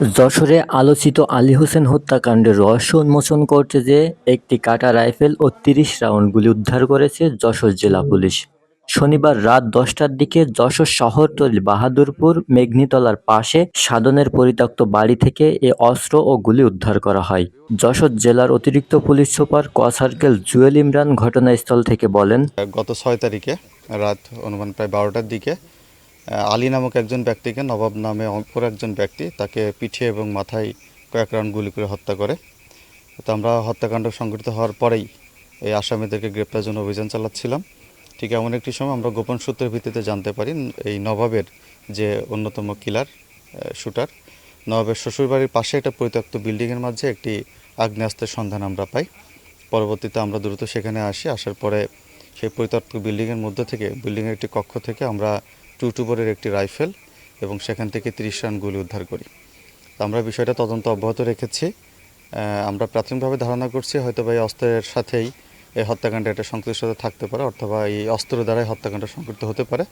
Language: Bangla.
যশোরে আলোচিত আলী হোসেন হত্যাকাণ্ডের রহস্য উন্মোচন করতে যে, একটি কাটা রাইফেল ও তিরিশ রাউন্ড গুলি উদ্ধার করেছে যশোর জেলা পুলিশ। শনিবার রাত দশটার দিকে যশোর শহরতলি বাহাদুরপুর মেঘনিতলার পাশে সাধনের পরিত্যক্ত বাড়ি থেকে এ অস্ত্র ও গুলি উদ্ধার করা হয়। যশোর জেলার অতিরিক্ত পুলিশ সুপার ক সার্কেল জুয়েল ইমরান ঘটনাস্থল থেকে বলেন, গত ছয় তারিখে রাত অনুমান প্রায় বারোটার দিকে আলী নামক একজন ব্যক্তিকে, নবাব নামে অপর একজন ব্যক্তি, তাকে পিঠে এবং মাথায় কয়েক রাউন্ড গুলি করে হত্যা করে। তো আমরা হত্যাকাণ্ড সংঘটিত হওয়ার পরেই এই আসামিদেরকে গ্রেপ্তার জন্য অভিযান চালাচ্ছিলাম। ঠিক এমন একটি সময় আমরা গোপন সূত্রের ভিত্তিতে জানতে পারি এই নবাবের যে অন্যতম কিলার শুটার, নবাবের শ্বশুরবাড়ির পাশে একটা পরিত্যক্ত বিল্ডিংয়ের মাঝে একটি আগ্নেয়াস্ত্রের সন্ধান আমরা পাই। পরবর্তীতে আমরা দ্রুত সেখানে আসি, আসার পরে সেই পরিত্যক্ত বিল্ডিংয়ের মধ্যে থেকে, বিল্ডিংয়ের একটি কক্ষ থেকে আমরা টু টুবরের একটি রাইফেল এবং সেখান থেকে তিরিশ রান গুলি উদ্ধার করি। তো আমরা বিষয়টা তদন্ত অব্যাহত রেখেছি। আমরা প্রাথমিকভাবে ধারণা করছি হয়তো বা এই অস্ত্রের সাথেই এই হত্যাকাণ্ডে একটা সংশ্লিষ্টতা থাকতে পারে অথবা এই অস্ত্র দ্বারাই হত্যাকাণ্ড সংঘটিত হতে পারে।